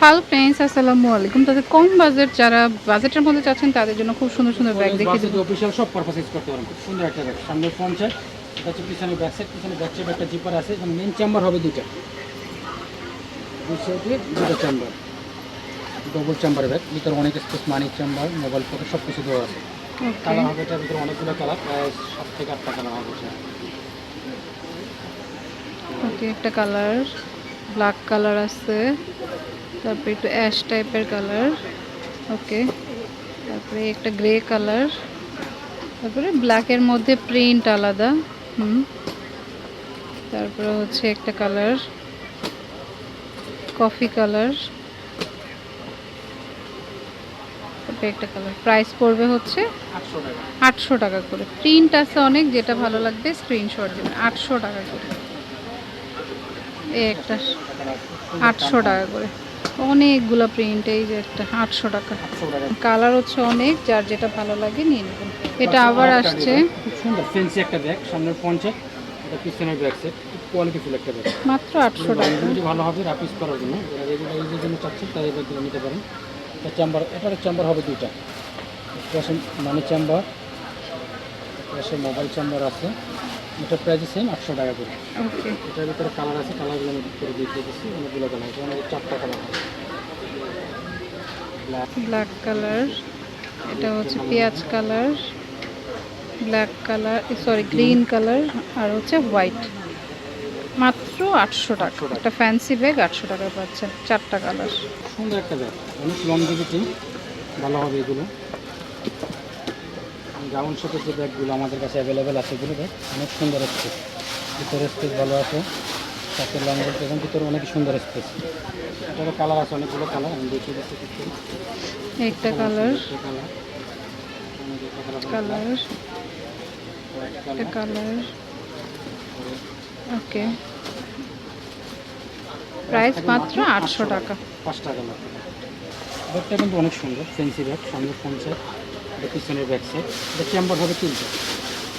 Hello friends আসসালামু আলাইকুম। তাদের কম বাজেট যারা বাজেটের মধ্যে চাচ্ছেন তাদের জন্য খুব সুন্দর সুন্দর ব্যাগ দেখিয়ে দেবো। অফিসিয়াল সব পারপাস ইউজ করতে পারেন খুব সুন্দর একটা ব্যাগ সামনে ফ্রন্ট সাইড এটা হচ্ছে পিছনে ব্যাক সাইড পিছনে ব্যাক সাইড একটা জিপার আছে এবং মেন চেম্বার হবে দুইটা। দুই সাইডে দুটো চেম্বার ডবল চেম্বারের ব্যাগ ভিতরে অনেক space money chamber mobile photo সব কিছু দেওয়া আছে। কালার হবে এটার ভিতরে অনেকগুলো কালার প্রায় সাত থেকে আটটা কালার হবে ওকে একটা কালার ব্ল্যাক কালার আছে। তারপরে একটু অ্যাশ টাইপের কালার ওকে তারপরে একটা গ্রে কালার তারপরে ব্ল্যাকের মধ্যে প্রিন্ট আলাদা হুম। তারপরে হচ্ছে একটা কালার কফি কালার তারপরে একটা কালার প্রাইস পড়বে হচ্ছে আটশো টাকা। আটশো টাকা করে। প্রিন্ট আছে অনেক যেটা ভালো লাগবে স্ক্রিনশট দেবেন আটশো টাকা করে। এই একটা আটশো টাকা করে। অনেকগুলো প্রিন্ট এই যে একটা আটশো টাকা। কালার হচ্ছে অনেক যার যেটা ভালো লাগে নিয়ে নেবেন। এটা আবার আসছে। খুব সুন্দর ফেন্সি একটা ব্যাগ সামনের এটা পিছনের একটা ব্যাগ মাত্র আটশো টাকা। ভালো হবে রাপিস করার জন্য। যারা রেগুলার ইউজের জন্য চাচ্ছেন তাদের ব্যাগগুলো নিতে পারেন। এটা চেম্বার এটার চেম্বার হবে দুইটা। পাশে মানি মোবাইল চেম্বার আছে। এটার প্রাইস সেম আটশো টাকা করে। ওকে এটার ভিতরে কালার আছে কালারগুলো আমি করে দিয়ে দিয়েছি অনেকগুলো কালার আছে আমাদের চারটা কালার আছে। ব্ল্যাক ব্ল্যাক কালার এটা হচ্ছে পেঁয়াজ colour black colour sorry green colour আর হচ্ছে হোয়াইট মাত্র আটশো টাকা। একটা ফ্যান্সি ব্যাগ আটশো টাকা পাচ্ছেন চারটা কালার সুন্দর একটা ব্যাগ অনেক লংজিভিটি ভালো হবে এগুলো। গ্রাউন্ড শপের যে ব্যাগগুলো আমাদের কাছে অ্যাভেলেবেল আছে এগুলো ব্যাগ অনেক সুন্দর স্পেস। ভিতরে স্পেস ভালো আছে সাথে লং বোর্ড এবং ভিতরে অনেক সুন্দর স্পেস। এটারও কালার আছে অনেকগুলো কালার আমি দেখিয়ে দিচ্ছি একটা কালার কালার কালার একটা কালার ওকে প্রাইস মাত্র আটশো টাকা। পাঁচটা কালার ব্যাগটা কিন্তু অনেক সুন্দর ফেন্সি ব্যাগ সামনে ফোন সেট এটা পিছনের ব্যাক সাইড এটা চেম্বার হবে তিনটে।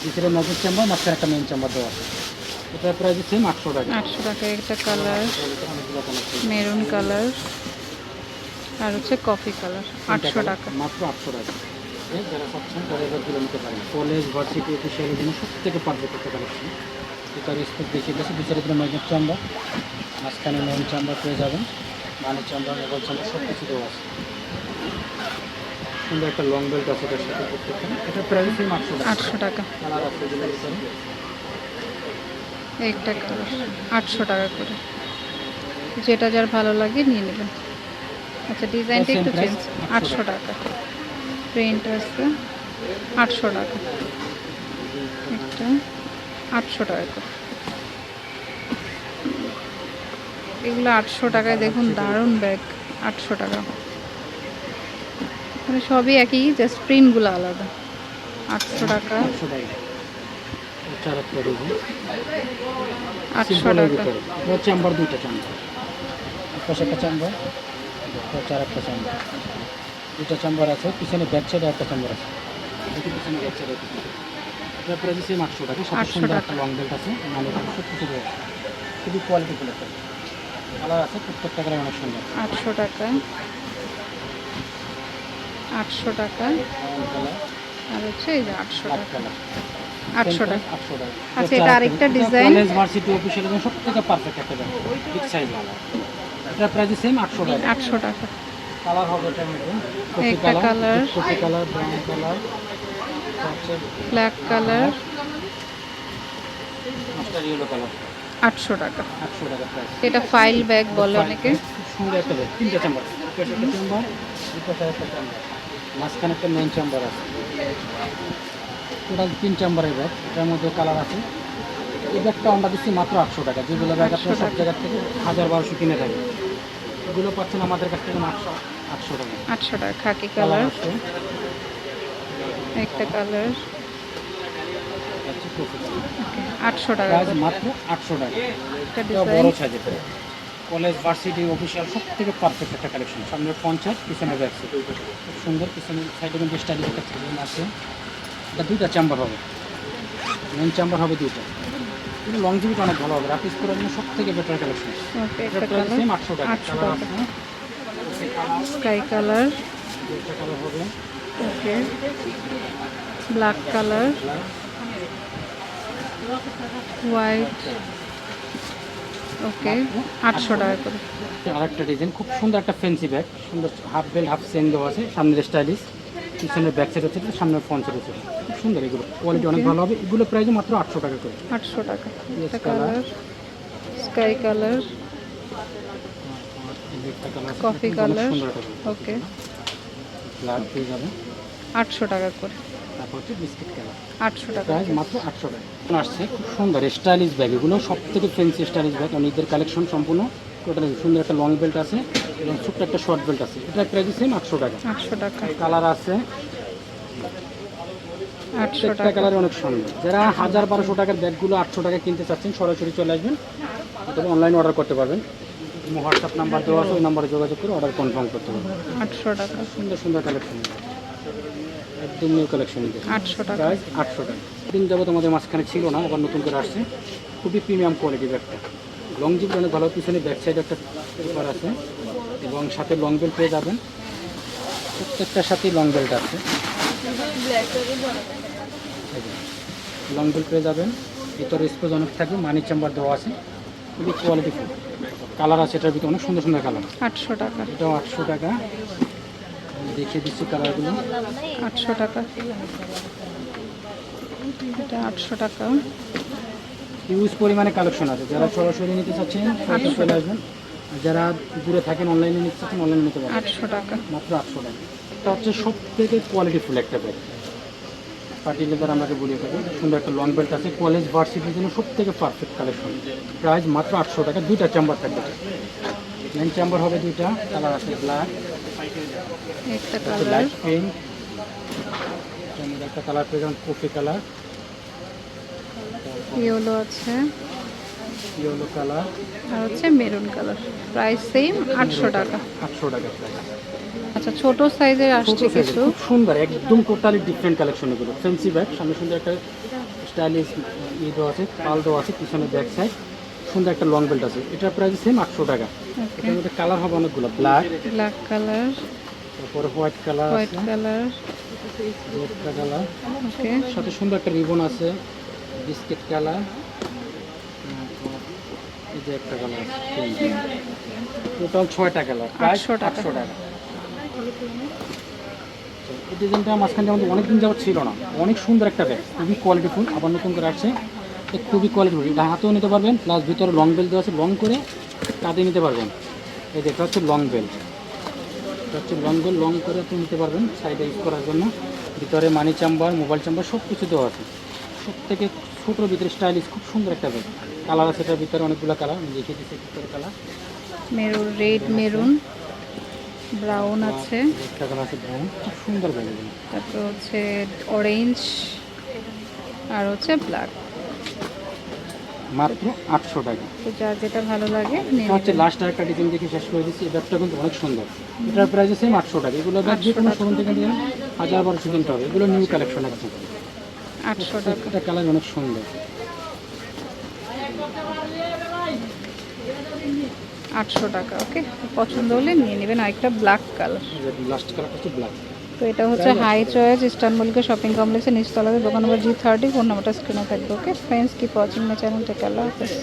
ভিতরে নজর চেম্বার মাঝখানে একটা মেন চেম্বার দেওয়া আছে। এটা প্রাইস সেম আটশো টাকা। আটশো টাকা একটা কালার। মেরুন কালার আর হচ্ছে কফি কালার আটশো টাকা। মাত্র আটশো টাকা। যারা তারা নিতে পারেন। কলেজ ভার্সিটি অফিসিয়ালের জন্য সব থেকে পারফেক্ট একটা কালেকশন এটার স্পেস দেখিয়ে দিয়েছে বিচারে চাম্বার মাঝখানে মেন চাম্বার পেয়ে যাবেন। মানের চাম্বার মোবাইল চাম্বার সব কিছু দেওয়া আছে। সুন্দর একটা লং বেল্ট আছে এটার সাথে প্রত্যেকটা। এটা প্রাইস সেম আটশো টাকা। আটশো টাকা। কালার আছে একটা কালার আটশো টাকা করে। যেটা যার ভালো লাগে নিয়ে নেবেন। আচ্ছা ডিজাইনটা একটু চেঞ্জ আটশো 800 টাকা। প্রিন্ট আছে আটশো টাকা। একটা আটশো টাকা করে। এগুলো আটশো টাকায় দেখুন দারুণ ব্যাগ আটশো টাকা। মানে সবই একই জাস্ট প্রিন্টগুলো আলাদা। আটশো টাকা। আটশো টাকা। দুইটা চেম্বার পাশে একটা চেম্বার চার একটা চেম্বার চেম্বার আছে পিছনে ব্যাক সাইডে একটা চেম্বার আছে। পিছনে ব্যাক সাইডে এটার প্রাইস সেম আটশো টাকা সাথে 800 সুন্দর একটা লং বেল্ট আছে মানে সব কিছু আছে খুবই কোয়ালিটি ফুল একটা কালার আছে প্রত্যেকটা কালার অনেক সুন্দর। আটশো টাকা। আটশো টাকা। আর হচ্ছে এই যে আটশো টাকা। আটশো টাকা। আচ্ছা, এটা আরেকটা design। কলেজ ভার্সিটি অফিসিয়াল সব থেকে পারফেক্ট একটা ব্যাগ বিগ সাইজ ভালো এটার প্রাইস সেম আটশো টাকা। আটশো টাকা। কালার হবে এটার মধ্যে। একটা colour coffee colour brown colour black colour master yellow colour আটশো টাকা। আটশো টাকা এটা ফাইল ব্যাগ বলে অনেকে। সুন্দর একটা ব্যাগ তিনটা চেম্বার চেম্বার মাঝখানে একটা মেন চেম্বার আছে। টোটাল তিন চেম্বারের ব্যাগ এটার মধ্যে কালার আছে। এই ব্যাগটা আমরা দিচ্ছি মাত্র আটশো টাকা। যেগুলো ব্যাগ আপনার 800 সব জায়গার থেকে হাজার বারোশো কিনে থাকে এগুলো পাচ্ছেন আমাদের কাছ থেকে আটশো আটশো টাকা। আটশো টাকা খাকি কালার একটা কালার কালার আটশো টাকা মাত্র আটশো টাকা। এটা বড় সাইজের কলেজ ভার্সিটি অফিসিয়াল সব থেকে পারফেক্ট একটা কালেকশন সামনে পঞ্চায়েত পিছনে ব্যাক সাইড খুব সুন্দর পিছনে সাইডে কিন্তু স্টাইলিশ একটা ডিজাইন আছে। এটা দুইটা চেম্বার হবে। মেন চেম্বার হবে দুইটা। কিন্তু লংজিভিটি অনেক ভালো হবে। রাপিস করার জন্য সব থেকে বেটার কালেকশন সেম আটশো টাকা। স্কাই কালার হবে। Okay black colour white okay আটশো টাকা করে। আরেকটা ডিজাইন খুব সুন্দর একটা ফ্যান্সি ব্যাগ সুন্দর হাফ বেল্ট হাফ চেন দেওয়া আছে সামনের স্টাইলিশ পিছনের ব্যাক সাইড হচ্ছে সামনের ফ্রন্ট সাইড হচ্ছে খুব সুন্দর এগুলো কোয়ালিটি অনেক ভালো হবে এগুলো প্রাইস মাত্র আটশো টাকা করে। আটশো টাকা। কালার স্কাই কালার একটা কালার. ওকে আটশো টাকা করে। হচ্ছে বিস্কিট আটশো টাকা। প্রাইস মাত্র আটশো টাকা। আসছে খুব সুন্দর স্টাইলিশ ব্যাগ। এগুলো সব থেকে স্টাইলিশ ব্যাগ। কালেকশন সম্পূর্ণ। টোটাল সুন্দর একটা লং বেল্ট আছে এবং ছোট্ট একটা শর্ট বেল্ট আছে। প্রাইস সেম আটশো টাকা। আটশো টাকা। কালার আছে। আটশো প্রত্যেকটা টাকা। কালার অনেক সুন্দর। যারা হাজার বারোশো টাকার ব্যাগগুলো আটশো টাকা কিনতে চাচ্ছেন সরাসরি চলে আসবেন। অথবা অনলাইনে অর্ডার করতে পারবেন। হোয়াটসঅ্যাপ নাম্বার দেওয়া আছে ওই নাম্বারে যোগাযোগ করে অর্ডার কনফার্ম করতে পারবেন। আটশো টাকা। সুন্দর সুন্দর কালেকশন একদম নিউ কালেকশন আটশো টাকা। প্রাইস আটশো টাকা। দিন যাবত আমাদের মাঝখানে ছিল না আবার নতুন করে আসছে। খুবই প্রিমিয়াম কোয়ালিটি ব্যাগটা লং জিপ অনেক ভালো পিছনে ব্যাক সাইড একটা পেপার আছে। এবং সাথে লং বেল্ট পেয়ে যাবেন। প্রত্যেকটার সাথেই লং বেল্ট আছে। লং বেল্ট পেয়ে যাবেন। ভিতরে স্পেস অনেক থাকবে মানি চেম্বার দেওয়া আছে। খুবই কোয়ালিটি কালার আছে এটার ভিতরে অনেক সুন্দর সুন্দর কালার আটশো টাকা। এটাও আটশো টাকা। দেখিয়ে দিচ্ছি কালারগুলো। আটশো টাকা। এটা আটশো টাকা। হিউজ পরিমাণে কালেকশন আছে। যারা সরাসরি নিতে চাচ্ছেন চলে আসবেন। যারা দূরে থাকেন অনলাইনে নিতে চাচ্ছেন অনলাইনে নিতে পারবেন। আটশো টাকা। মাত্র আটশো টাকা। এটা হচ্ছে সব থেকে কোয়ালিটিফুল একটা ব্যাগ পার্টি লেদার আমাকে বলিয়ে থাকি। সুন্দর একটা লং বেল্ট আছে। কলেজ ভার্সিটির জন্য সব থেকে পারফেক্ট কালেকশন প্রাইস মাত্র আটশো টাকা। দুইটা চেম্বার থাকবে। মেন চেম্বার হবে দুইটা কালার আছে ব্ল্যাক একটা কালার লাইট পিঙ্ক একটা কালার পেয়ে যাবেন কফি কালার ইয়েলো আছে। ইয়েলো কালার আর হচ্ছে মেরুন কালার প্রাইস সেম আটশো টাকা। আটশো টাকা আচ্ছা ছোট সাইজের আসছে কিছু? সুন্দর একদম টোটালি ডিফারেন্ট কালেকশন এগুলো। ফ্যান্সি ব্যাগ সামনে সুন্দর একটা স্টাইলিশ ইয়ে দেওয়া আছে পাল দেওয়া আছে পিছনে ব্যাক সাইড সুন্দর একটা লং বেল্ট আছে। এটার প্রাইস সেম আটশো টাকা। এটার মধ্যে কালার হবে অনেকগুলো। ব্ল্যাক ব্ল্যাক কালার তারপরে white colour white colour red colour okay সাথে সুন্দর একটা রিবন আছে। বিস্কিট কালার এই যে একটা কালার আছে। টোটাল ছয়টা কালার প্রাইস 800 টাকা। আটশো টাকা। এই ডিজাইনটা মাঝখানে আমাদের অনেকদিন যাওয়া ছিল না। অনেক সুন্দর একটা ব্যাগ খুবই কোয়ালিটিফুল আবার নতুন করে আসছে। খুবই কোয়ালিটিফুল এটা হাতেও নিতে পারবেন প্লাস ভিতরে লং বেল্ট দেওয়া আছে লং করে কাঁধে নিতে পারবেন। এই দেখা হচ্ছে লং বেল্ট এটা হচ্ছে লং বেল্ট লং করে আপনি নিতে পারবেন সাইডে ইউজ করার জন্য। ভিতরে মানি চাম্বার মোবাইল চাম্বার সব কিছু দেওয়া আছে। সব থেকে ছোটোর ভিতরে স্টাইলিশ খুব সুন্দর একটা ব্যাগ কালার আছে এটার ভিতরে অনেকগুলো কালার আমি দেখিয়ে দিচ্ছি ভিতরে colour maroon red maroon brown আছে। একটা কালার আছে ব্রাউন খুব সুন্দর ব্যাগ তারপর হচ্ছে অরেঞ্জ আর হচ্ছে ব্ল্যাক মাত্র আটশো টাকা। যার যেটা ভালো লাগে এটা হচ্ছে লাস্ট একটা ডিজাইন দেখে শেষ করে দিচ্ছি এই ব্যাগটা কিন্তু অনেক সুন্দর। এটার প্রাইস সেম আটশো টাকা। এগুলো ব্যাগ যে কোনো শোরুম থেকে নিয়ে হাজার বারোশো কিনতে হবে। এগুলো নিউ কালেকশন একদম। আটশো টাকা। এটা কালার অনেক সুন্দর। আটশো টাকা ওকে পছন্দ হলে নিয়ে নেবেন আরেকটা ব্ল্যাক কালার লাস্ট কালারটা হচ্ছে ব্ল্যাক তো এটা হচ্ছে হাই চয়েস ইস্টানবুলকে শপিং কমপ্লেক্সের নিচতলাতে দোকান নম্বর জি থার্টি ফোন নাম্বারটা স্ক্রিনে থাকবে okay friends keep watching my channel take আল্লাহ হাফেজ।